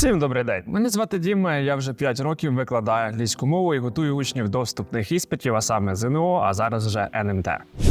Всім добрий день. Мене звати Діма. Я вже 5 років викладаю англійську мову і готую учнів до вступних іспитів, а саме ЗНО, а зараз вже НМТ.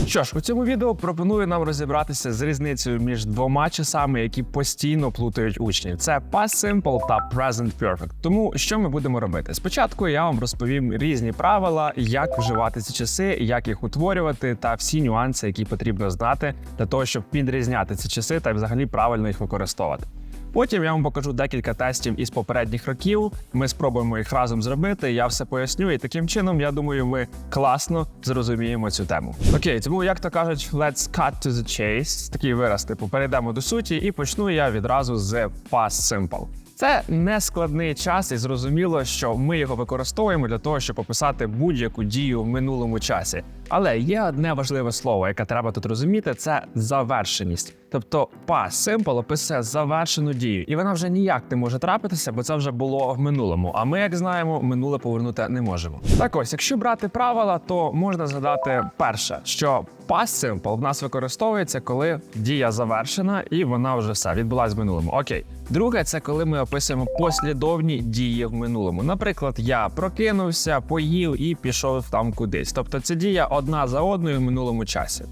Що ж, у цьому відео пропоную нам розібратися з різницею між двома часами, які постійно плутають учнів. Це Past Simple та Present Perfect. Тому що ми будемо робити? Спочатку я вам розповім різні правила, як вживати ці часи, як їх утворювати, та всі нюанси, які потрібно знати для того, щоб підрізняти ці часи та взагалі правильно їх використовувати. Потім я вам покажу декілька тестів із попередніх років. Ми спробуємо їх разом зробити. Я все поясню, і таким чином, я думаю, ми класно зрозуміємо цю тему. Окей, тому як то кажуть, let's cut to the chase. Такий вираз, типу, перейдемо до суті, і почну я відразу з past simple. Це не складний час, і зрозуміло, що ми його використовуємо для того, щоб описати будь-яку дію в минулому часі. Але є одне важливе слово, яке треба тут розуміти: це завершеність. Тобто past simple описує завершену дію, і вона вже ніяк не може трапитися, бо це вже було в минулому. А ми, як знаємо, минуле повернути не можемо. Так ось, якщо брати правила, то можна згадати перше, що past simple в нас використовується, коли дія завершена і вона вже все відбулась в минулому. Окей. Друге, це коли ми описуємо послідовні дії в минулому. Наприклад, я прокинувся, поїв і пішов там кудись. Тобто це дія одна за одною в минулому часі.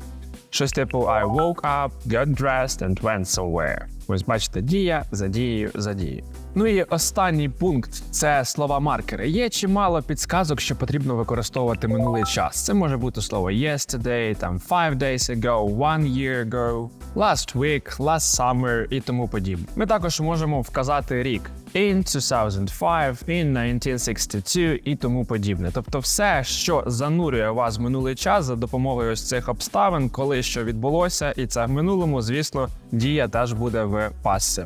Щось типу I woke up, got dressed and went somewhere. Ось бачите, дія за дією за дією. Ну і останній пункт це слова маркери. Є чимало підсказок, що потрібно використовувати минулий час. Це може бути слово yesterday, там five days ago, one year ago, last week, last summer і тому подібне. Ми також можемо вказати рік. In 2005, in 1962 і тому подібне. Тобто, все, що занурює вас в минулий час за допомогою ось цих обставин, коли що відбулося, і це в минулому, звісно, дія теж буде в пасі.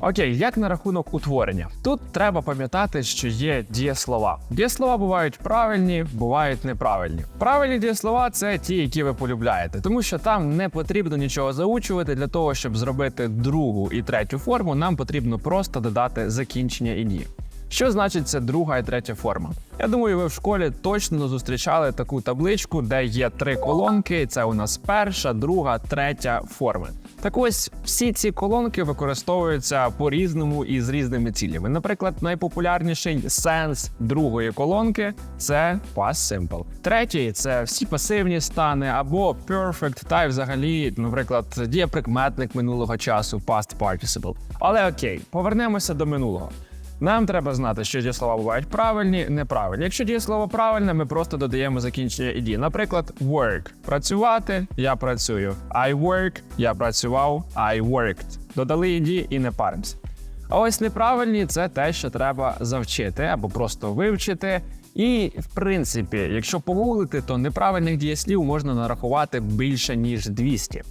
Окей, як на рахунок утворення? Тут треба пам'ятати, що є дієслова. Дієслова бувають правильні, бувають неправильні. Правильні дієслова це ті, які ви полюбляєте, тому що там не потрібно нічого заучувати для того, щоб зробити другу і третю форму. Нам потрібно просто додати закінчення і дії. Що значить це друга і третя форма? Я думаю, ви в школі точно зустрічали таку табличку, де є три колонки. Це у нас перша, друга, третя форми. Так ось всі ці колонки використовуються по-різному і з різними цілями. Наприклад, найпопулярніший сенс другої колонки це past simple. Третій це всі пасивні стани або perfect, та й взагалі, наприклад, дієприкметник минулого часу past participle. Але окей, повернемося до минулого. Нам треба знати, що дієслова бувають правильні, неправильні. Якщо дієслово правильне, ми просто додаємо закінчення іді. Наприклад, work працювати, я працюю. I work, я працював, I worked. Додали іді і не паримося. А ось неправильні це те, що треба завчити або просто вивчити. І, в принципі, якщо погуглити, то неправильних дієслів можна нарахувати більше ніж 200.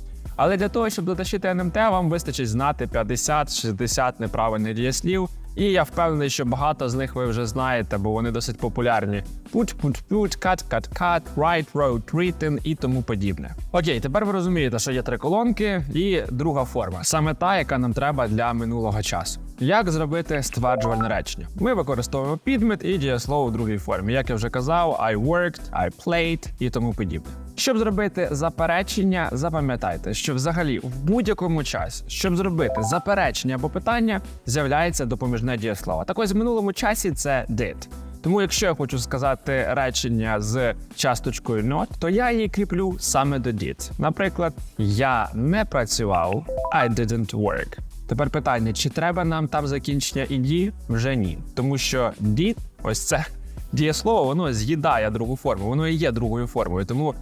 Але для того, щоб дотащити НМТ, вам вистачить знати 50-60 неправильних дієслів. І я впевнений, що багато з них ви вже знаєте, бо вони досить популярні. Put, put, put, cut, cut, cut, write, wrote, written і тому подібне. Окей, тепер ви розумієте, що є три колонки і друга форма, саме та, яка нам треба для минулого часу. Як зробити стверджувальне речення? Ми використовуємо підмет і дієслово в другій формі. Як я вже казав, I worked, I played і тому подібне. Щоб зробити заперечення, запам'ятайте, що взагалі в будь-якому часі, щоб зробити заперечення або питання, з'являється допоміжне дієслово. Так ось в минулому часі це did. Тому, якщо я хочу сказати речення з часточкою not, то я її кріплю саме до did. Наприклад, я не працював, I didn't work. Тепер питання: чи треба нам там закінчення іді? Вже ні. Тому що did, ось це дієслово, воно з'їдає другу форму, воно і є другою формою. Тому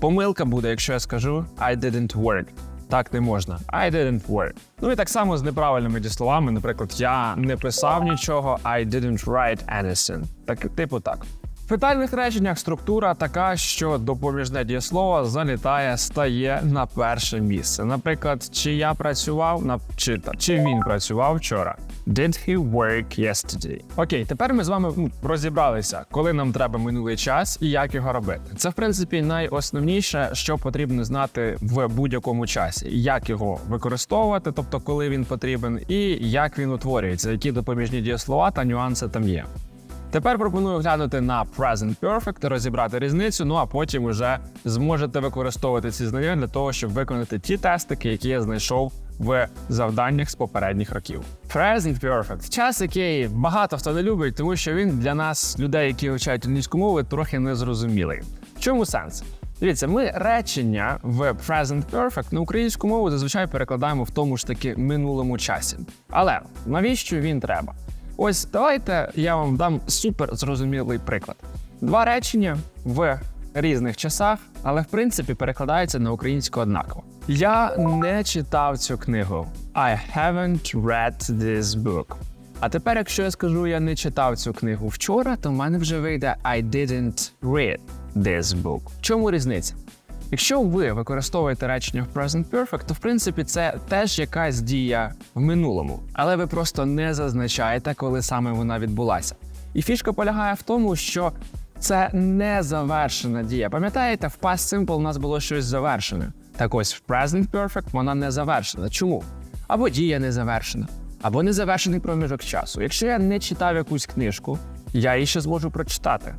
помилка буде, якщо я скажу I didn't work. Так не можна. I didn't work. Ну і так само з неправильними дієсловами. Наприклад, я не писав нічого, I didn't write anything. Так, типу так. В питальних реченнях структура така, що допоміжне дієслово залітає, стає на перше місце. Наприклад, чи я працював на чи, чи він працював вчора. Did he work yesterday? Окей, тепер ми з вами ну, розібралися, коли нам треба минулий час і як його робити. Це в принципі найосновніше, що потрібно знати в будь-якому часі, як його використовувати, тобто коли він потрібен, і як він утворюється, які допоміжні дієслова та нюанси там є. Тепер пропоную глянути на Present Perfect, розібрати різницю. Ну а потім вже зможете використовувати ці знання для того, щоб виконати ті тестики, які я знайшов в завданнях з попередніх років. Present Perfect – час, який багато хто не любить, тому що він для нас, людей, які вивчають англійську мову, трохи незрозумілий. В чому сенс? Дивіться, ми речення в Present Perfect на українську мову зазвичай перекладаємо в тому ж таки минулому часі. Але навіщо він треба? Ось давайте я вам дам супер зрозумілий приклад. Два речення в різних часах, але в принципі перекладаються на українську однаково. Я не читав цю книгу. I haven't read this book. А тепер, якщо я скажу, я не читав цю книгу вчора, то в мене вже вийде I didn't read this book. Чому різниця? Якщо ви використовуєте речення в Present Perfect, то в принципі це теж якась дія в минулому, але ви просто не зазначаєте, коли саме вона відбулася. І фішка полягає в тому, що це не завершена дія. Пам'ятаєте, в Past Simple у нас було щось завершене. Так ось в Present Perfect вона не завершена. Чому? Або дія не завершена, або незавершений проміжок часу. Якщо я не читав якусь книжку, я її ще зможу прочитати.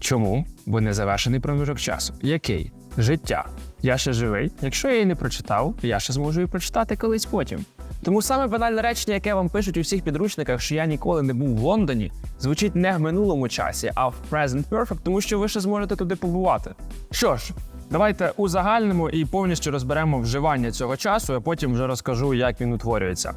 Чому? Бо незавершений проміжок часу. Який? Життя. Я ще живий. Якщо я її не прочитав, я ще зможу її прочитати колись потім. Тому саме банальне речення, яке вам пишуть у всіх підручниках, що я ніколи не був в Лондоні, звучить не в минулому часі, а в Present Perfect, тому що ви ще зможете туди побувати. Що ж, давайте узагальнимо і повністю розберемо вживання цього часу, а потім вже розкажу, як він утворюється.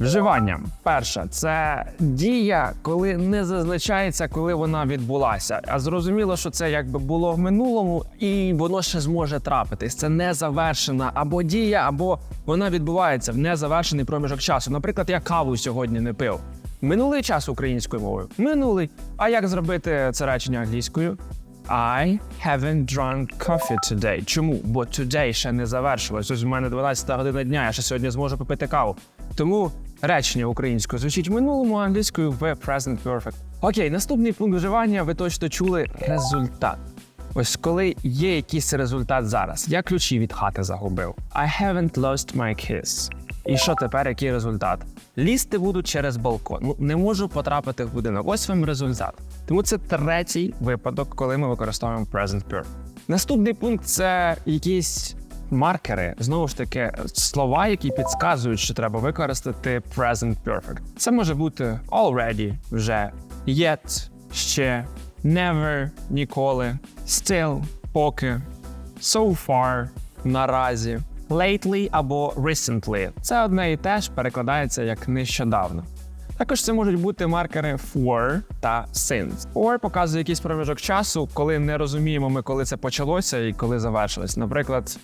Вживання. Перше, це дія, коли не зазначається, коли вона відбулася. А зрозуміло, що це якби було в минулому, і воно ще зможе трапитись. Це не завершена або дія, або вона відбувається в незавершений проміжок часу. Наприклад, я каву сьогодні не пив. Минулий час українською мовою. Минулий. А як зробити це речення англійською? I haven't drunk coffee today. Чому? Бо today ще не завершилось. Ось у мене 12 година дня, я ще сьогодні зможу попити каву. Тому речення українською звучить минулому, англійською в present perfect. Окей, наступний пункт вживання. Ви точно чули результат. Ось коли є якийсь результат зараз. Я ключі від хати загубив. I haven't lost my keys. І що тепер, який результат? Лізти буду через балкон. Ну не можу потрапити в будинок. Ось вам результат. Тому це третій випадок, коли ми використовуємо present perfect. Наступний пункт це якісь маркери, знову ж таки, слова, які підказують, що треба використати present perfect. Це може бути already, вже yet, ще, never, ніколи, still, поки, so far, наразі, lately або recently. Це одне і те ж перекладається як нещодавно. Також це можуть бути маркери for та since. For показує якийсь проміжок часу, коли не розуміємо ми, коли це почалося і коли завершилось. Наприклад,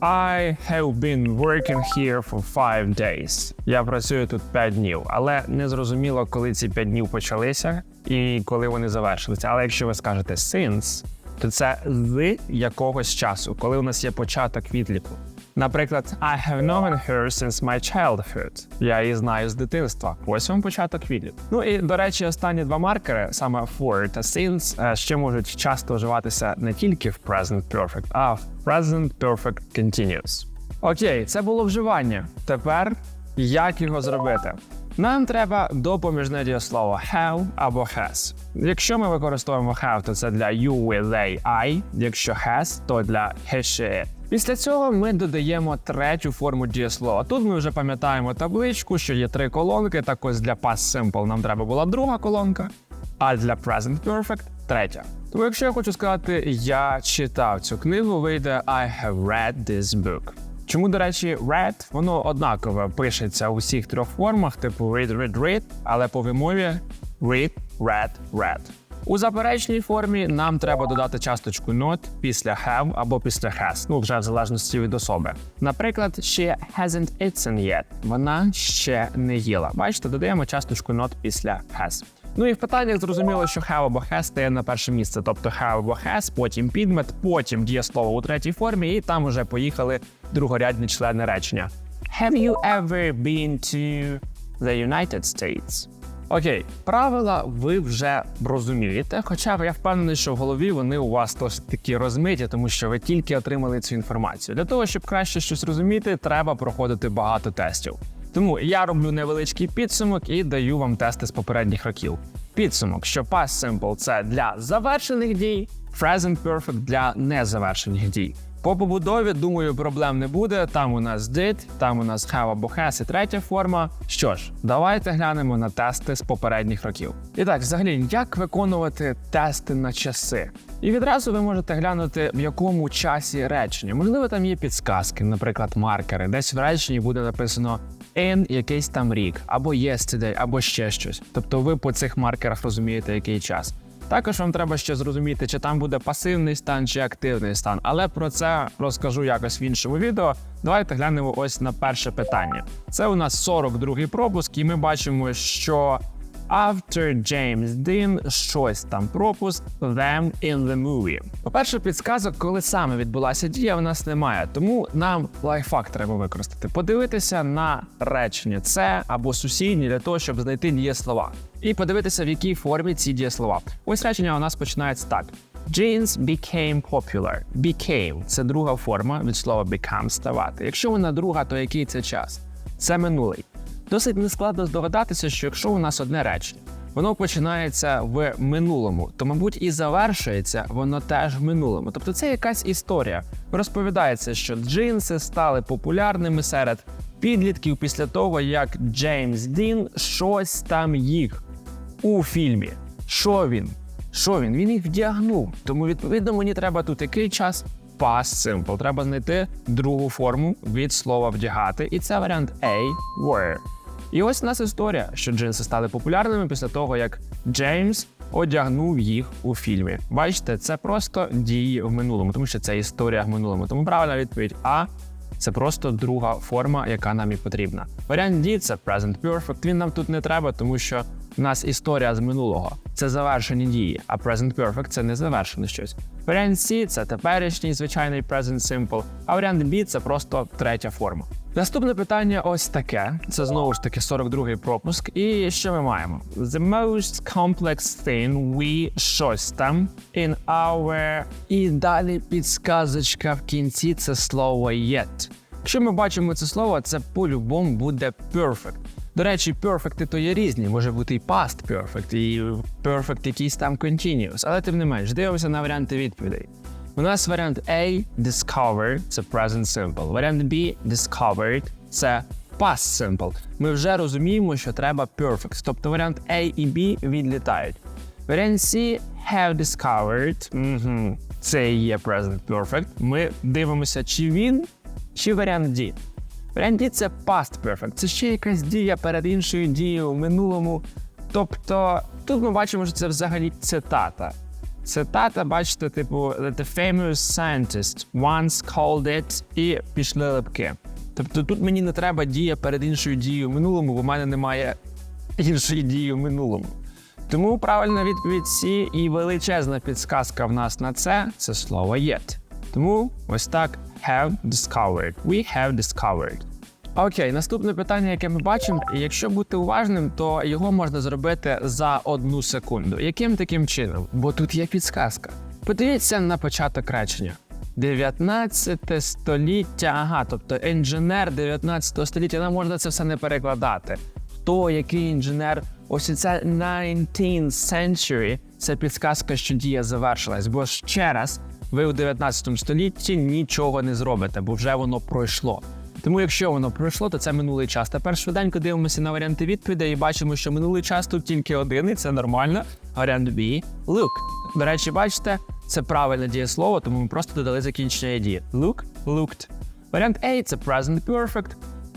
I have been working here for five days. Я працюю тут 5 днів, але не зрозуміло, коли ці 5 днів почалися і коли вони завершилися. Але якщо ви скажете since, то це з якогось часу, коли у нас є початок відліку. Наприклад, I have known her since my childhood. Я її знаю з дитинства. Ось вам початок відліку. Ну і до речі, останні два маркери, саме for та since, е, ще можуть часто вживатися не тільки в present perfect, а в present perfect continuous. Окей, це було вживання. Тепер як його зробити? Нам треба допоміжне дієслово have або has. Якщо ми використовуємо have, то це для you, we, they, I. Якщо has, то для he, she. Після цього ми додаємо третю форму дієслова. Тут ми вже пам'ятаємо табличку, що є три колонки. Так ось для past simple нам треба була друга колонка, а для present perfect третя. Тому якщо я хочу сказати, я читав цю книгу, вийде I have read this book. Чому, до речі, read, воно однаково пишеться у всіх трьох формах, типу read, read, read, але по вимові read, read, read. У заперечній формі нам треба додати часточку not після have або після has, ну вже в залежності від особи. Наприклад, she hasn't eaten yet. Вона ще не їла. Бачите, додаємо часточку not після has. Ну і в питаннях зрозуміло, що have або has стає на перше місце, тобто have або has, потім підмет, потім дієслово у третій формі, і там вже поїхали другорядні члени речення. Have you ever been to the United States? Окей, правила ви вже розумієте, хоча я впевнений, що в голові вони у вас досить такі розмиті, тому що ви тільки отримали цю інформацію. Для того, щоб краще щось розуміти, треба проходити багато тестів. Тому я роблю невеличкий підсумок і даю вам тести з попередніх років. Підсумок, що past simple – це для завершених дій, present perfect – для незавершених дій. По побудові, думаю, проблем не буде. Там у нас did, там у нас have або has і третя форма. Що ж, давайте глянемо на тести з попередніх років. І так, взагалі, як виконувати тести на часи? І відразу ви можете глянути, в якому часі речення. Можливо, там є підсказки, наприклад, маркери. Десь в реченні буде написано in якийсь там рік, або yesterday, або ще щось. Тобто ви по цих маркерах розумієте, який час. Також вам треба ще зрозуміти, чи там буде пасивний стан чи активний стан. Але про це розкажу якось в іншому відео. Давайте глянемо ось на перше питання. Це у нас 42-й пропуск, і ми бачимо, що After James Dean щось там пропуск them in the movie. По-перше, підсказок, коли саме відбулася дія, у нас немає, тому нам лайфхак треба використати. Подивитися на речення це або сусідні для того, щоб знайти дієслова. І подивитися, в якій формі ці дієслова. Ось речення у нас починається так. Jeans became popular. Became – це друга форма від слова become – ставати. Якщо вона друга, то який це час? Це минулий. Досить нескладно здогадатися, що якщо у нас одне речення, воно починається в минулому, то, мабуть, і завершується воно теж в минулому. Тобто це якась історія. Розповідається, що джинси стали популярними серед підлітків після того, як Джеймс Дін щось там їх у фільмі. Що він? Що він? Він їх вдягнув. Тому, відповідно, мені треба тут який час past simple. Треба знайти другу форму від слова вдягати, і це варіант A – wear. І ось у нас історія, що джинси стали популярними після того, як Джеймс одягнув їх у фільмі. Бачите, це просто дії в минулому, тому що це історія в минулому. Тому правильна відповідь А. Це просто друга форма, яка нам і потрібна. Варіант D – це present perfect. Він нам тут не треба, тому що у нас історія з минулого це завершені дії, а present perfect – це не завершене щось. Варіант C – це теперішній звичайний present simple, а варіант B – це просто третя форма. Наступне питання ось таке. Це знову ж таки 42-й пропуск. І що ми маємо? The most complex thing we щось там in our... І далі підсказочка в кінці це слово yet. Якщо ми бачимо це слово, це по-любому буде perfect. До речі, perfect то є різні, може бути і past perfect, і perfect якийсь там continuous, але тим не менш, дивимося на варіанти відповідей. У нас варіант A discovered – це present simple. Варіант B discovered – це past simple. Ми вже розуміємо, що треба perfect. Тобто варіант A і B відлітають. Варіант C have discovered. Угу. Це і є present perfect. Ми дивимося, чи він, чи варіант D. Варіант D – це past perfect. Це ще якась дія перед іншою дією в минулому. Тобто тут ми бачимо, що це взагалі цитата. Цитата, бачите, типу, the famous scientist once called it і пішли липки. Тобто тут мені не треба дія перед іншою дією в минулому, бо в мене немає іншої дії в минулому. Тому правильна відповідь C і величезна підсказка в нас на це це слово yet. Тому ось так have discovered. We have discovered. Окей, наступне питання, яке ми бачимо, якщо бути уважним, то його можна зробити за одну секунду. Яким таким чином? Бо тут є підсказка. Подивіться на початок речення. 19 століття, ага, тобто інженер 19 століття, нам можна це все не перекладати. Хто який інженер? Ось це 19th century, це підсказка, що дія завершилась. Бо ще раз, ви у 19 столітті нічого не зробите, бо вже воно пройшло. Тому, якщо воно пройшло, то це минулий час. Тепер швиденько дивимося на варіанти відповідей і бачимо, що минулий час тут тільки один, і це нормально. Варіант B – look. До речі, бачите, це правильне дієслово, тому ми просто додали закінчення дії. Look, looked. Варіант A – це present perfect.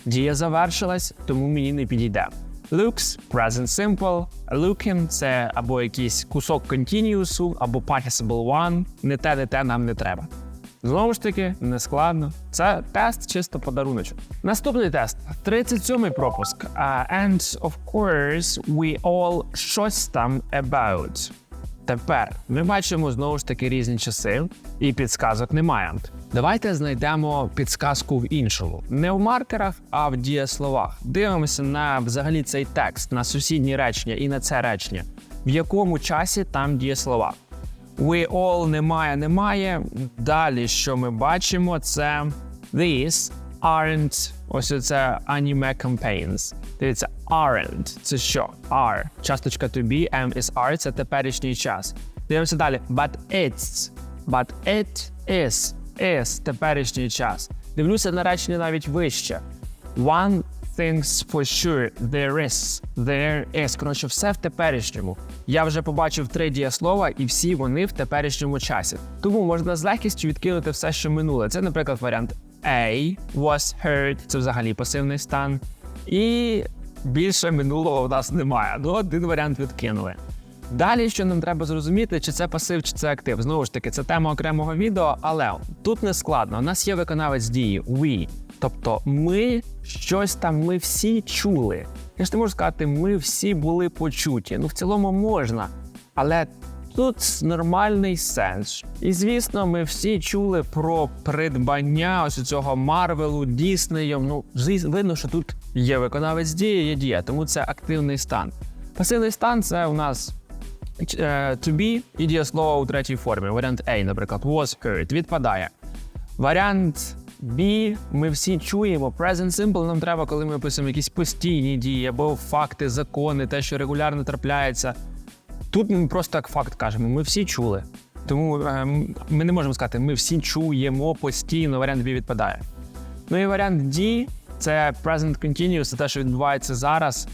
Дія завершилась, тому мені не підійде. Looks – present simple. Looking – це або якийсь кусок continuous, або participle one. Не те, не те нам не треба. Знову ж таки, не складно. Це тест чисто подаруночок. Наступний тест 37-й пропуск. Uh, and of course, we all щось там about. Тепер ми бачимо знову ж таки різні часи, і підсказок немає. Давайте знайдемо підсказку в іншому. Не в маркерах, а в дієсловах. Дивимося на взагалі цей текст, на сусідні речення і на це речення. В якому часі там дієслова. We all немає, немає. Далі, що ми бачимо, це these aren't. Ось це anime campaigns. Дивіться, aren't. Це що? Are. Часточка to be, am is are. Це теперішній час. Дивимося далі. But it's. But it is. is теперішній час. Дивлюся на речення навіть вище. One thing's for sure, there is, there is. Коротше, все в теперішньому. Я вже побачив три дієслова, і всі вони в теперішньому часі. Тому можна з легкістю відкинути все, що минуле. Це, наприклад, варіант A was heard, це взагалі пасивний стан. І більше минулого в нас немає. Ну, один варіант відкинули. Далі, що нам треба зрозуміти, чи це пасив, чи це актив. Знову ж таки, це тема окремого відео, але тут не складно. У нас є виконавець дії we. Тобто ми щось там, ми всі чули. Я ж не можу сказати, ми всі були почуті. Ну, в цілому можна. Але тут нормальний сенс. І звісно, ми всі чули про придбання ось цього Марвелу, Діснеєм. Ну, видно, що тут є виконавець дії, є дія, тому це активний стан. Пасивний стан це у нас е, to be і дієслово у третій формі. Варіант A, наприклад, was heard, відпадає. Варіант B ми всі чуємо. Present simple нам треба, коли ми описуємо якісь постійні дії або факти, закони, те, що регулярно трапляється. Тут ми просто як факт кажемо, ми всі чули. Тому е, ми не можемо сказати, ми всі чуємо постійно, варіант B відпадає. Ну і варіант D це present continuous, це те, що відбувається зараз.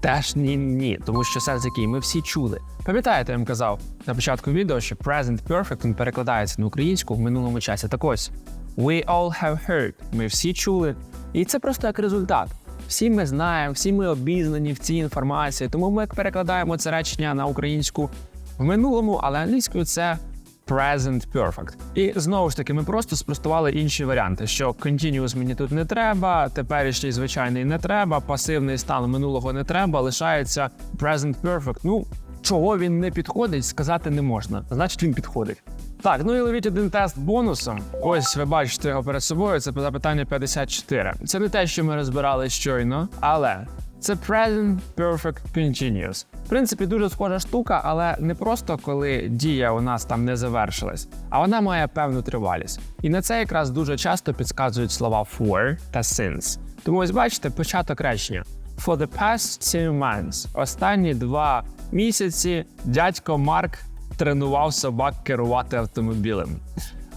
Теж ні, ні, тому що сенс який ми всі чули. Пам'ятаєте, я вам казав на початку відео, що present perfect він перекладається на українську в минулому часі. Так ось we all have heard. Ми всі чули. І це просто як результат. Всі ми знаємо, всі ми обізнані в цій інформації, тому ми перекладаємо це речення на українську в минулому, але англійською це present perfect. І знову ж таки, ми просто спростували інші варіанти, що continuous мені тут не треба, теперішній звичайний не треба, пасивний стан минулого не треба, лишається present perfect. Ну, чого він не підходить, сказати не можна. Значить, він підходить. Так, ну і ловіть один тест бонусом. Ось ви бачите його перед собою. Це запитання 54. Це не те, що ми розбирали щойно, але це present perfect continuous. В принципі, дуже схожа штука, але не просто коли дія у нас там не завершилась, а вона має певну тривалість. І на це якраз дуже часто підказують слова for та since. Тому ось бачите, початок речення. For the past two months, останні два місяці, дядько Марк тренував собак керувати автомобілем.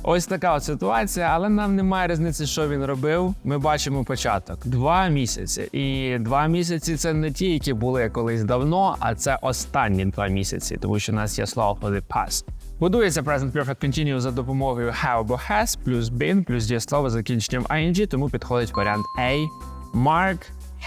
Ось така от ситуація, але нам немає різниці, що він робив. Ми бачимо початок два місяці. І два місяці це не ті, які були колись давно, а це останні два місяці, тому що у нас є слово for the past. Будується Present Perfect Continuous за допомогою have або has, плюс been, плюс дієслово з закінченням ing, тому підходить варіант A. Mark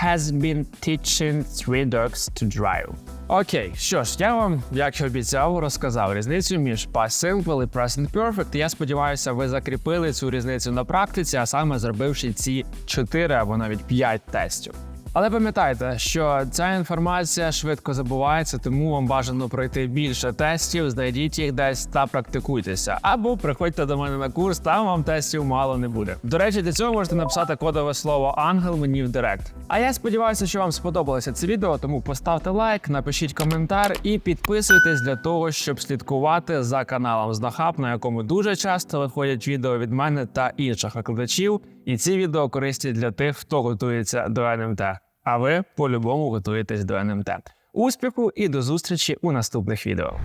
has been teaching three dogs to drive. Окей, що ж, я вам, як і обіцяв, розказав різницю між past simple і present perfect. Я сподіваюся, ви закріпили цю різницю на практиці, а саме зробивши ці 4 або навіть 5 тестів. Але пам'ятайте, що ця інформація швидко забувається, тому вам бажано пройти більше тестів, знайдіть їх десь та практикуйтеся. Або приходьте до мене на курс, там вам тестів мало не буде. До речі, для цього можете написати кодове слово ангел мені в директ. А я сподіваюся, що вам сподобалося це відео, тому поставте лайк, напишіть коментар і підписуйтесь для того, щоб слідкувати за каналом Знахаб, на якому дуже часто виходять відео від мене та інших викладачів. І ці відео корисні для тих, хто готується до НМТ. А ви по-любому готуєтесь до НМТ. Успіху і до зустрічі у наступних відео.